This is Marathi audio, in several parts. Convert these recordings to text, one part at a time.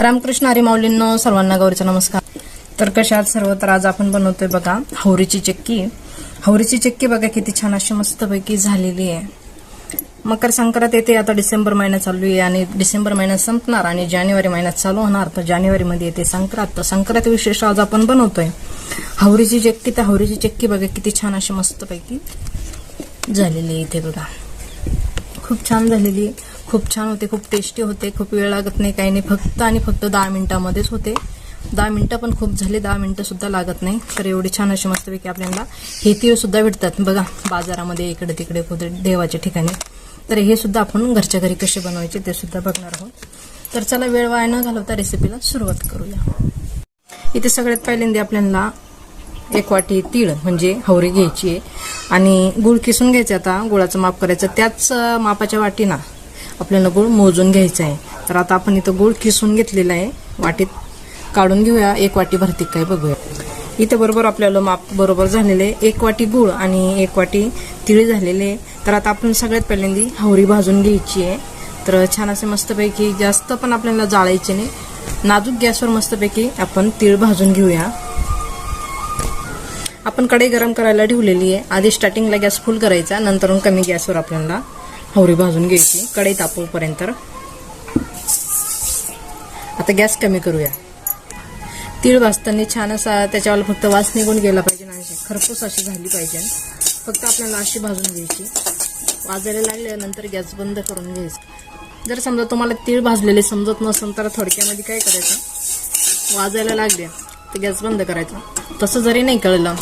रामकृष्ण हरी माऊलींनो सर्वांना गौरीचा नमस्कार. तर कशात सर्व तर आज आपण बनवतोय बघा हवरीची चक्की. हवरीची चक्की बघा किती छान अशी मस्तपैकी झालेली आहे. मकर संक्रांत येते आता डिसेंबर महिना चालू आहे आणि डिसेंबर महिन्यात संपणार आणि जानेवारी महिन्यात चालू होणार. तर जानेवारीमध्ये येते संक्रांत. तर संक्रांत विशेष आज आपण बनवतोय. हवरीची चक्की तर हवरीची चक्की बघा किती छान अशी मस्तपैकी झालेली आहे इथे बघा. खूप छान झालेली आहे. खूप छान होते खूप टेस्टी होते खूप वेळ लागत नाही काही नाही. फक्त आणि फक्त दहा मिनटामध्येच होते. दहा मिनटं पण खूप झाले दहा मिनटंसुद्धा लागत नाही. तर एवढी छान अशी मस्तपैकी आपल्याला हे तीळ सुद्धा भेटतात. बघा बाजारामध्ये इकडे तिकडे कुठे देवाच्या ठिकाणी. तर हे सुद्धा आपण घरच्या घरी कसे बनवायचे ते सुद्धा बघणार आहोत. तर चला वेळ वाया न घालवता रेसिपीला सुरुवात करूया. इथे सगळ्यात पहिल्यांदा आपल्याला एक वाटी तीळ म्हणजे हवरी घ्यायची आहे. आणि गुळ किसून घ्यायचं आता. गुळाचं माप करायचं. त्याच मापाच्या वाटीना आपल्याला गुळ मोजून घ्यायचा आहे. तर आता आपण इथं गुळ किसून घेतलेला आहे. वाटीत काढून घेऊया. एक वाटी भरती काय बघूया. इथे बरोबर आपल्याला माप बरोबर झालेले आहे. एक वाटी गुळ आणि एक वाटी तिळ झालेले आहे. तर आता आपण सगळ्यात पहिल्यांदी हवरी भाजून घ्यायची आहे. तर छान असे मस्तपैकी जास्त पण आपल्याला जाळायचे नाही. नाजूक गॅसवर मस्तपैकी आपण तीळ भाजून घेऊया. आपण कढई गरम करायला ठेवलेली आहे. आधी स्टार्टिंगला गॅस फुल करायचा. नंतर कमी गॅसवर आपल्याला हवरी भाजून घ्यायची कढई तापवपर्यंत. आता गॅस कमी करूया. तीळ भाजताना छान असा त्याच्यावर फक्त वास निघून गेला पाहिजे आणि अशी. खरपूस अशी झाली पाहिजे. फक्त आपल्याला अशी भाजून घ्यायची. वाजायला लागल्यानंतर गॅस बंद करून घ्यायचं. जर समजा तुम्हाला तीळ भाजलेले समजत नसेल तर थोडक्यामध्ये काय करायचं? वाजायला लागले तर गॅस बंद करायचा. तसं जरी नाही कळलं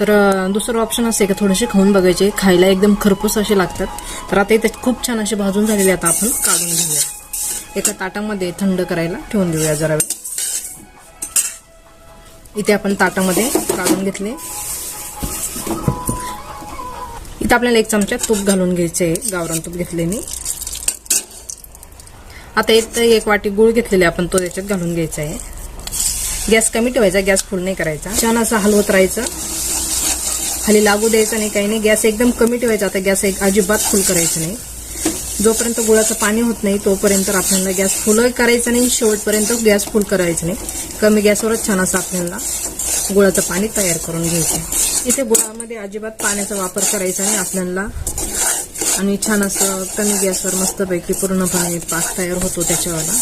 तर दुसरं ऑप्शन असे का? थोडेसे खाऊन बघायचे. खायला एकदम खरपूस असे लागतात. तर आता इथे खूप छान असे भाजून झालेले आता आपण. काढून घेऊया. एका ताटामध्ये थंड करायला ठेवून देऊया जरा वेळ. इथे आपण ताटामध्ये काढून घेतले. इथे आपल्याला एक चमचा तूप घालून घ्यायचे आहे गावरान तूप घेतले मी आता इथं एक वाटी गुळ घेतलेले आपण तो त्याच्यात घालून घ्यायचा आहे. गॅस कमी ठेवायचा गॅस फुल नाही करायचा. छान असं हलवत राहायचं. खाली लागू द्यायचं नाही काही नाही. गॅस एकदम कमी ठेवायचा. आता गॅस एक अजिबात फुल करायचं नाही. जोपर्यंत गुळाचं पाणी होत नाही तोपर्यंत आपल्याला गॅस फुल करायचं नाही. शेवटपर्यंत गॅस फुल करायचं नाही. कमी गॅसवरच छान असं आपल्याला गुळाचं पाणी तयार करून घ्यायचं इथे गुळामध्ये अजिबात पाण्याचा वापर करायचा नाही आपल्याला आणि छान असं कमी गॅसवर मस्तपैकी पूर्णपणे पाक तयार होतो त्याच्यावरला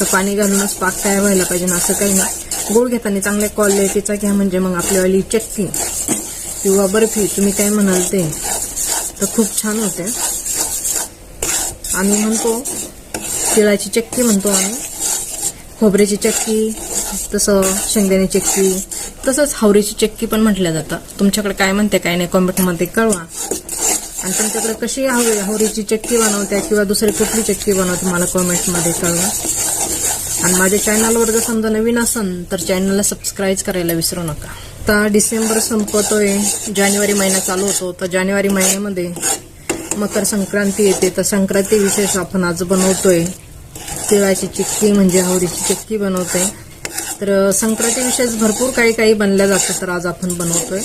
तर पाणी घालूनच पाक तयार व्हायला पाहिजे ना असं काही नाही. गुळ घेताना चांगल्या क्वालिटीचा घ्या म्हणजे मग आपल्यावाली चटकी किंवा बर्फी तुम्ही काय म्हणाल ते. तर खूप छान होते आम्ही म्हणतो तिळाची चक्की म्हणतो आम्ही. खोबऱ्याची चक्की तसं शेंगदाणे चक्की तसंच हावरीची चक्की पण म्हटल्या जातं तुमच्याकडे काय म्हणते काय नाही कॉमेंटमध्ये कळवा. आणि तुमच्याकडे कशी हवी हावरीची चक्की बनवते किंवा दुसरी कुठली चक्की बनवते मला कॉमेंटमध्ये कळवा. आणि माझ्या चॅनलवर जर समजा नवीन असन तर चॅनलला सबस्क्राईब करायला विसरू नका. आता डिसेंबर संपतोय. जानेवारी महिना चालू होतो. तर जानेवारी महिन्यामध्ये मकर संक्रांती येते. तर संक्रांती विशेष आपण आज बनवतोय. तिळाची चिक्की म्हणजे हावरीची चिक्की बनवतोय. तर संक्रांती विशेष भरपूर काही काही बनल्या जातं तर आज आपण बनवतोय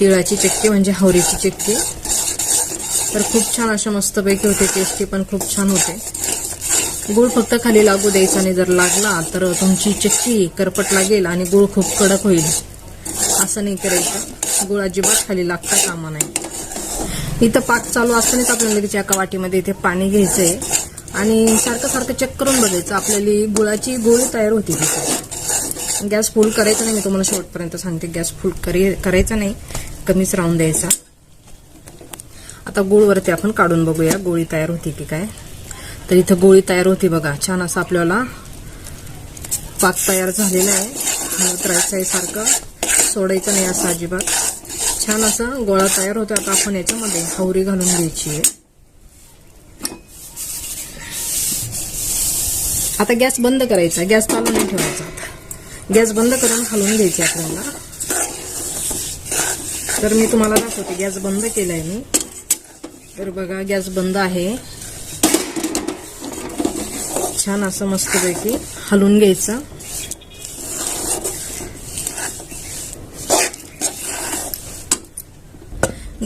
तिळाची चिक्की म्हणजे हावरीची चिक्की. तर खूप छान अशा मस्तपैकी होते. टेस्टी पण खूप छान होते. गुळ फक्त खाली लागू द्यायचा आणि जर लागला तर तुमची चिक्की करपट लागेल आणि गुळ खूप कडक होईल. असं नाही करायचं. गुळ अजिबात खाली लागता कामा नाही इथं पाक चालू असतानाच आपल्याला लगेच एका वाटीमध्ये इथे पाणी घ्यायचंय. आणि सारखं सारखं चेक करून बघायचं. आपल्याला गुळाची गोळी तयार होती तिथे. गॅस फुल करायचा नाही मी तुम्हाला शेवटपर्यंत सांगते. गॅस फुल करी करायचा नाही. कमीच राहून द्यायचा. आता गुळवरती आपण काढून बघूया. गोळी तयार होती की काय? तर इथं गोळी तयार होती बघा. छान असं आपल्याला पाक तयार झालेला आहे. हलत आहे सारखं. सोडायचं नाही असं अजिबात. छान असा गोळा तयार होतो आता आपण याच्यामध्ये हवरी घालून घ्यायची आहे. आता गॅस बंद करायचा. गॅस चालू नाही ठेवायचा आता. गॅस बंद करून हलवून घ्यायची आपल्याला. तर मी तुम्हाला दाखवते. गॅस बंद केलाय मी. तर बघा गॅस बंद आहे. छान असं मस्तपैकी हलवून घ्यायचं.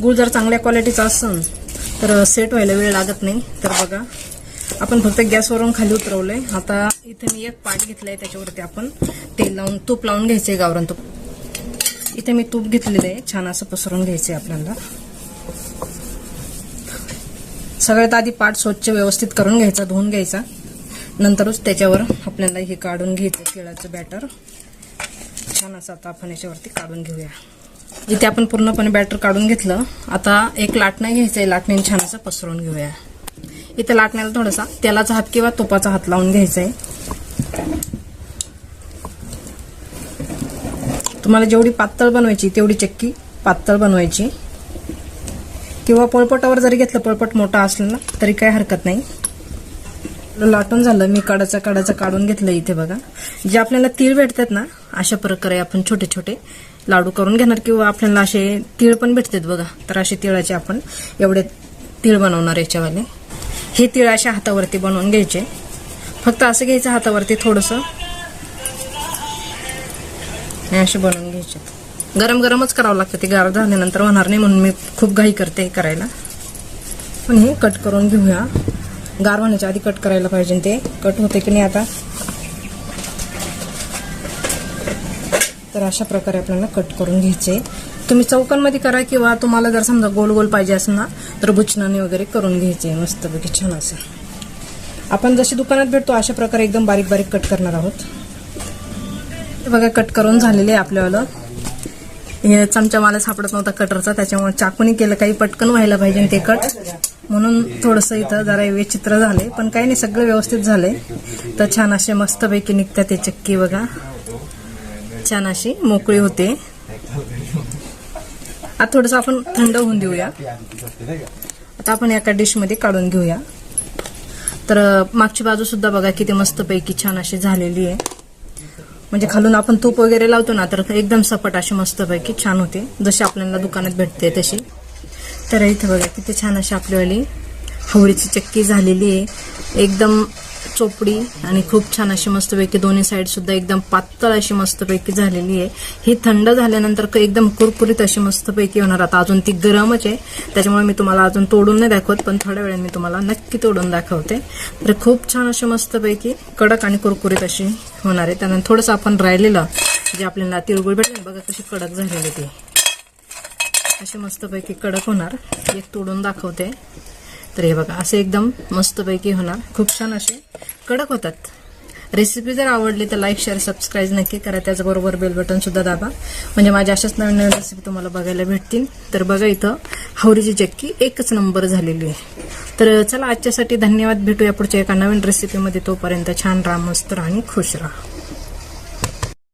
गुळ जर चांगल्या क्वालिटीचा असेल तर सेट व्हायला वेळ लागत नाही. तर बघा आपण फक्त गॅसवरून खाली उतरवलंय. आता इथे मी एक पाट घेतलाय त्याच्यावरती आपण तेल लावून तूप लावून घ्यायचंय गावरान तूप. इथे मी तूप घेतलेलं आहे. छान असं पसरून घ्यायचंय आपल्याला. सगळ्यात आधी पाट स्वच्छ व्यवस्थित करून घ्यायचा धुवून घ्यायचा. नंतरच त्याच्यावर आपल्याला हे काढून घ्यायचं तिळाचं बॅटर छान असं आता आपण याच्यावरती काढून घेऊया. जिथे आपण पूर्णपणे बॅटर काढून घेतलं आता एक लाटणं आहे लाटण्याने छान असं पसरून घेऊया. इथे लाटण्याला थोडासा तेलाचा हात किंवा तुपाचा हात लावून घ्यायचा आहे तुम्हाला जेवढी पातळ बनवायची तेवढी चक्की पातळ बनवायची. किंवा पळपटावर जरी घेतलं पळपट मोठा असला ना तरी काही हरकत नाही. लाटून झालं मी काढाचा काढाचा काढून घेतलं इथे बघा. जे आपल्याला तीळ भेटतात ना अशा प्रकारे आपण छोटे छोटे लाडू करून घेणार किंवा आपल्याला असे तीळ पण भेटतात बघा. तर असे तिळाचे आपण एवढे तीळ बनवणार याच्यावाले. हे तीळ अशा हातावरती बनवून घ्यायचे. फक्त असं घ्यायचं हातावरती थोडंसं. असे बनवून घ्यायचे. गरम गरमच करावं लागतं. ते गार झाल्यानंतर होणार नाही म्हणून मी खूप घाई करते हे करायला. पण हे कट करून घेऊया. गार होण्याच्या आधी कट करायला पाहिजे. ते कट होते की नाही आता तर अशा प्रकारे आपल्याला कट करून घ्यायचे. तुम्ही चौकांमध्ये करा किंवा तुम्हाला जर समजा गोल गोल पाहिजे असेल ना तर बुचनाने वगैरे करून घ्यायचे. मस्तपैकी छान असं. आपण जशी दुकानात भेटतो अशा प्रकारे एकदम बारीक बारीक कट करणार आहोत. हे बघा कट करून झालेले आहे आपल्यावालं हे चमचा मला सापडत नव्हता कटरचा त्याच्यामुळे चाकूने केलं. काही पटकन व्हायला पाहिजे ते कट म्हणून थोडंसं इथं जरा विचित्र झाले पण काही नाही सगळं व्यवस्थित झाले तर छान असे मस्तपैकी निघतात ते चक्की बघा. छान अशी मोकळी होते. आता थोडंसं आपण थंड होऊन देऊया. आता आपण एका डिशमध्ये काढून घेऊया. तर मागची बाजू सुद्धा बघा किती मस्तपैकी छान अशी झालेली आहे. म्हणजे खालून आपण तूप वगैरे लावतो ना तर एकदम सपट अशी मस्तपैकी छान होते. जशी आपल्याला दुकानात भेटते तशी. तर इथे बघा किती छान अशी आपल्यावाली हवळीची चक्की झालेली आहे. एकदम चोपडी आणि खूप छान अशी मस्तपैकी दोन्ही साईड सुद्धा एकदम पातळ अशी मस्तपैकी झालेली आहे. ही थंड झाल्यानंतर क- एकदम कुरकुरीत अशी मस्तपैकी होणार. आता अजून ती गरमच आहे. त्याच्यामुळे मी तुम्हाला अजून तोडून नाही दाखवत पण थोड्या वेळाने मी तुम्हाला नक्की तोडून दाखवते. तर खूप छान अशी मस्तपैकी कडक आणि कुरकुरीत अशी होणार आहे. त्यानंतर थोडंसं आपण राहिलेलं जे आपल्याला तिळगुळ भेटेल बघा कशी कडक झालेली ती. अशी मस्तपैकी कडक होणार. एक तोडून दाखवते. तर हे बघा असे एकदम मस्तपैकी होणार. खूप छान असे कडक होतात. रेसिपी जर आवडली तर लाईक शेअर सबस्क्राईब नक्की करा. त्याचबरोबर बेल बटन सुद्धा दाबा. म्हणजे माझ्या अशाच नवीन नवीन रेसिपी तुम्हाला बघायला भेटतील. तर बघा इथं हावरीची चक्की एकच नंबर झालेली आहे. तर चला आजच्यासाठी धन्यवाद. भेटूया पुढच्या एका नवीन रेसिपीमध्ये तोपर्यंत छान राहा मस्त राहा आणि खुश राहा.